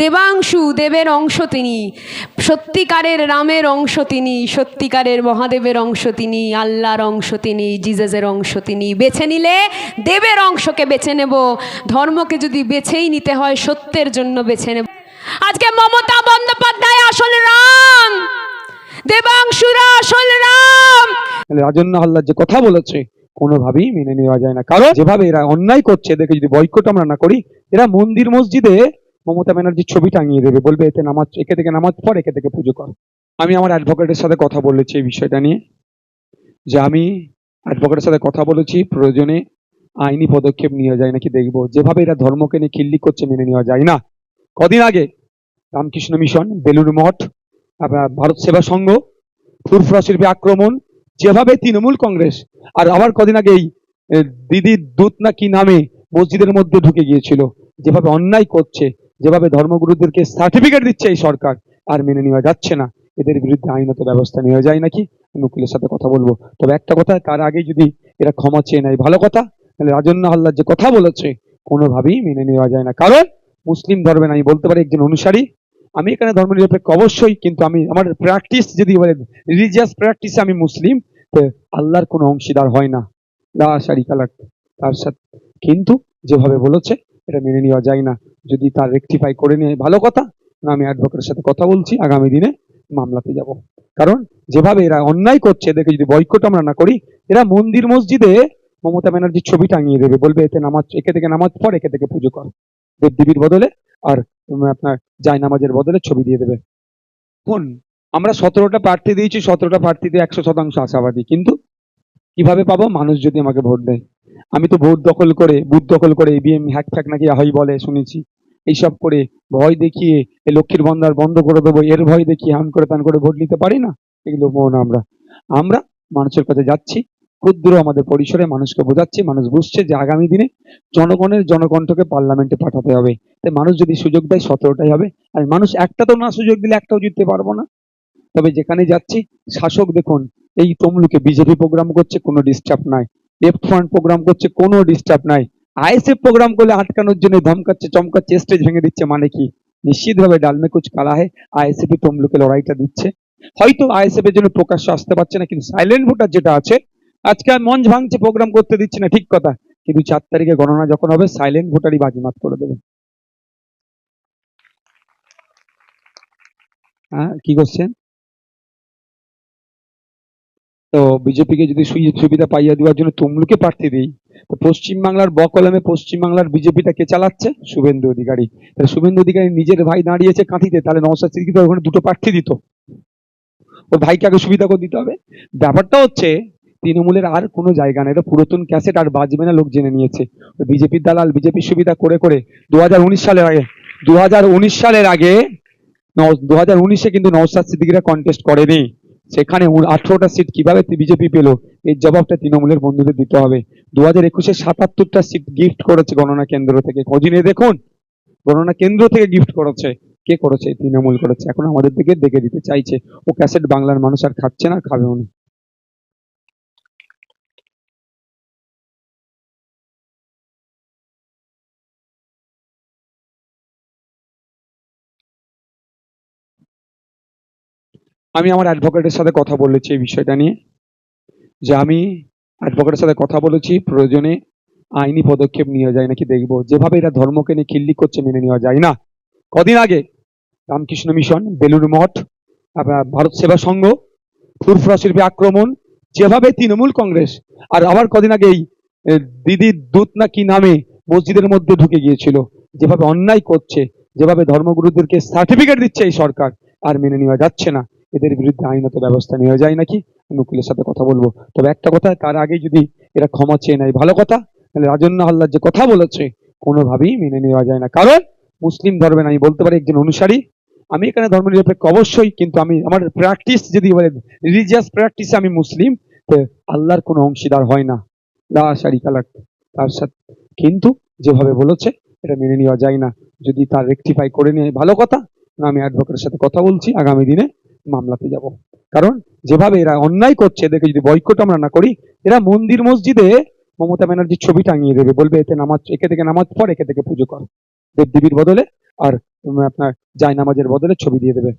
দেবাংশু দেবের অংশ তিনি, সত্যিকারের রামের অংশ তিনি, সত্যিকারের মহাদেবের অংশ তিনি, আল্লাহর অংশ তিনি জিজাসের অংশ তিনি। বেছে নিলে দেবের অংশকে বেছে নেব, ধর্মকে যদি বেছেই নিতে হয় সত্যের জন্য বেছে নেব। আজকে মমতা বন্দ্যোপাধ্যায় আসল রাম, দেবাংশুরা আসল রাম। রাজন্য হাল্লার যে কথা বলেছে, কোনোভাবেই মেনে নেওয়া যায় না। কারণ যেভাবে এরা অন্যায় করছে, এদেরকে যদি বয়কট আমরা না করি, এরা মন্দির মসজিদে মমতা ব্যানার্জির ছবি টাঙিয়ে দেবে, বলবে এতে নামাজ, একে থেকে নামাজ পড়, একে থেকে পুজো কর। আমি আমার অ্যাডভোকেটের সাথে কথা বলেছি এই বিষয়টা নিয়ে, যে আমি অ্যাডভোকেটের সাথে কথা বলেছি, প্রয়োজনে আইনি পদক্ষেপ নেওয়া যায় নাকি দেখব। যেভাবে এরা ধর্মকে নিয়ে খিল্লি করছে, মেনে নেওয়া যায় না। কদিন আগে রামকৃষ্ণ মিশন বেলুর মঠ ভারত সেবা সংঘ, ফুরফুরা শিল্পী আক্রমণ, যেভাবে তৃণমূল কংগ্রেস আর আবার কদিন আগে এই দিদির দূত না কি নামে মসজিদের মধ্যে ঢুকে গিয়েছিল, যেভাবে অন্যায় করছে যেভাবে ধর্মগুরুদেরকে সার্টিফিকেট দিচ্ছে এই সরকার, আর মেনে নেওয়া যাচ্ছে না। এদের বিরুদ্ধে আইনত ব্যবস্থা নেওয়া যায় নাকি? আমি উকিলের সাথে কথা বলব। তবে একটা কথা, তার আগে যদি এরা ক্ষমা চেয়ে নেয়, ভালো কথা, তাহলে রাজন্য হাল্লার যে কথা বলেছে, কোনোভাবেই মেনে নেওয়া যায় না। কারণ মুসলিম ধর্মের, আমি বলতে পারি একজন অনুসারী, আমি এখানে ধর্ম নিরপেক্ষ অবশ্যই, কিন্তু আমি, আমার প্র্যাকটিস যদি বলে রিলিজিয়াস প্র্যাকটিসে আমি মুসলিম, তো আল্লাহর কোনো অংশীদার হয় না। লা শারিকা লাক, তার সাথে। কিন্তু যেভাবে বলেছে, এটা মেনে নেওয়া যায় না। যদি তার রেকটিফাই করে নিয়ে, ভালো কথা। না, আমি অ্যাডভোকেটের সাথে কথা বলছি, আগামী দিনে মামলাতে যাব। কারণ, যেভাবে এরা অন্যায় করছে, এদেরকে যদি বয়কট আমরা না করি, এরা মন্দির মসজিদে মমতা ব্যানার্জির ছবি টাঙিয়ে দেবে, বলবে, এতে নামাজ, একে থেকে নামাজ পড়, একে থেকে পুজো কর। দেব দেবীর বদলে, আর আপনার জায় নামাজের বদলে ছবি দিয়ে দেবে। কোন? আমরা সতেরোটা প্রার্থী দিয়েছি, সতেরোটা প্রার্থীতে একশো শতাংশ আশাবাদী। কিন্তু, কীভাবে পাবো? মানুষ যদি আমাকে ভোট দেয়। আমি তো ভোট দখল করে, বুথ দখল করে ইভিএম হ্যাক ফ্যাক নাকি হয় বলে, শুনেছি। এইসব করে ভয় দেখিয়ে এই লক্ষ্মীর বন্ধার বন্ধ করে দেবো, এর ভয় দেখিয়ে হান করে তান করে ভোট নিতে পারি না? এগুলো মন আমরা আমরা মানুষের কাছে যাচ্ছি, ক্ষুদ্র আমাদের পরিসরে মানুষকে বোঝাচ্ছি, মানুষ বুঝছে যে আগামী দিনে জনগণের জনকণ্ঠকে পার্লামেন্টে পাঠাতে হবে। তাই মানুষ যদি সুযোগ দেয়, সতেরোটাই হবে। আর মানুষ একটা তো না সুযোগ দিলে একটাও জিততে পারব না। তবে যেখানে যাচ্ছি, শাসক দেখুন, এই তমলুকে বিজেপি প্রোগ্রাম করছে, কোনো ডিস্টার্ব নাই। লেফট ফ্রন্ট প্রোগ্রাম করছে, কোনো ডিস্টার্ব নাই। আইএসএফ প্রোগ্রাম করলে আটকানোর জন্য ধমকাচ্ছে, চমকাচ্ছে স্টেজ ভেঙে দিচ্ছে মানে কি? নিশ্চিতভাবে ডালমে কুচ কালা হয় আইএসএফ তমলুকে লড়াইটা দিচ্ছে। হয়তো আইএসএফ এর জন্য প্রকাশ্য আসতে পারছে না, কিন্তু সাইলেন্ট ভোটার যেটা আছে, আজকে আর মঞ্চ ভাঙছে প্রোগ্রাম করতে দিচ্ছে না, ঠিক কথা। কিন্তু চার তারিখে গণনা যখন হবে সাইলেন্ট ভোটারই বাজিমাত করে দেবে। হ্যাঁ কি করছেন? তো বিজেপিকে যদি সুযোগ সুবিধা পাইয়া দেওয়ার জন্য তমলুকে প্রার্থী দিই পশ্চিমবাংলার বকলমে পশ্চিমবাংলার বিজেপিটা কে চালাচ্ছে? শুভেন্দু অধিকারী। তাহলে শুভেন্দু অধিকারী নিজের ভাই দাঁড়িয়েছে কাঁথিতে, তাহলে নওশাদ সিদ্দিকী ওখানে দুটো প্রার্থী দিত। ওর ভাইকে আগে সুবিধা করে দিতে হবে। ব্যাপারটা হচ্ছে, তৃণমূলের আর কোনো জায়গা নেই। এটা পুরাতন ক্যাসেট আর বাজবে না লোক জেনে নিয়েছে। বিজেপির দালাল, বিজেপির সুবিধা করে করে দু হাজার উনিশ সালের আগে দু হাজার উনিশ সালের আগে দু হাজার উনিশে কিন্তু নওশাদ সিদ্দিকীরা কন্টেস্ট করেনি। সেখানে আঠারোটা সিট কীভাবে বিজেপি পেল? এর জবাবটা তৃণমূলের বন্ধুদের দিতে হবে। দু হাজার একুশে সাতাত্তরটা সিট গিফট করেছে গণনা কেন্দ্র থেকে। নিয়ে দেখুন। গণনা কেন্দ্র থেকে গিফট করেছে। কে করেছে? তৃণমূল করেছে। এখন আমাদের দিকে দেখে দিতে চাইছে। ও ক্যাসেট বাংলার মানুষ আর খাচ্ছে না, খাবেও না। আমি আমার অ্যাডভোকেটের সাথে কথা বলেছি এই বিষয়টা নিয়ে। যে আমি অ্যাডভোকেটের সাথে কথা বলেছি, প্রয়োজনে আইনি পদক্ষেপ নেওয়া যায় নাকি দেখব। যেভাবে এরা ধর্মকে নিয়ে খিল্লি করছে মেনে নেওয়া যায় না। কদিন আগে রামকৃষ্ণ মিশন, বেলুর মঠ ভারত সেবা সংঘ, ফুরফুরা শিল্পী আক্রমণ, যেভাবে তৃণমূল কংগ্রেস আর আবার কদিন আগে এই দিদির দূত না কি নামে মসজিদের মধ্যে ঢুকে গিয়েছিল। যেভাবে অন্যায় করছে, যেভাবে ধর্মগুরুদেরকে সার্টিফিকেট দিচ্ছে এই সরকার, আর মেনে নেওয়া যাচ্ছে না। এদের বিরুদ্ধে আইনত ব্যবস্থা নেওয়া যায় নাকি? আমি উকিলের সাথে কথা বলব। তবে একটা কথা, তার আগে যদি এরা ক্ষমা চেয়ে নেয়, ভালো কথা, তাহলে রাজন্য হাল্লার যে কথা বলেছে, কোনোভাবেই মেনে নেওয়া যায় না। কারণ মুসলিম ধর্মের আমি বলতে পারি একজন অনুসারী, আমি এখানে ধর্ম নিরপেক্ষ অবশ্যই, কিন্তু আমি, আমার প্র্যাকটিস যদি বলে রিলিজিয়াস প্র্যাকটিসে আমি মুসলিম, তো আল্লাহর কোনো অংশীদার হয় না। লা শারিকা লাক, তার সাথে। কিন্তু যেভাবে বলেছে, এটা মেনে নেওয়া যায় না। যদি তার রেকটিফাই করে নিয়ে, ভালো কথা, না আমি অ্যাডভোকেটের সাথে কথা বলছি, আগামী দিনে মামলাতে যাব। কারণ যেভাবে এরা অন্যায় করছে, এদেরকে যদি বয়কট আমরা না করি, এরা মন্দির মসজিদে মমতা ব্যানার্জির ছবি টাঙিয়ে দেবে। বলবে, এতে নামাজ, একে থেকে নামাজ পড়, একে থেকে পুজো কর। দেব দেবীর বদলে আর আপনার জায়নামাজের বদলে ছবি দিয়ে দেবে।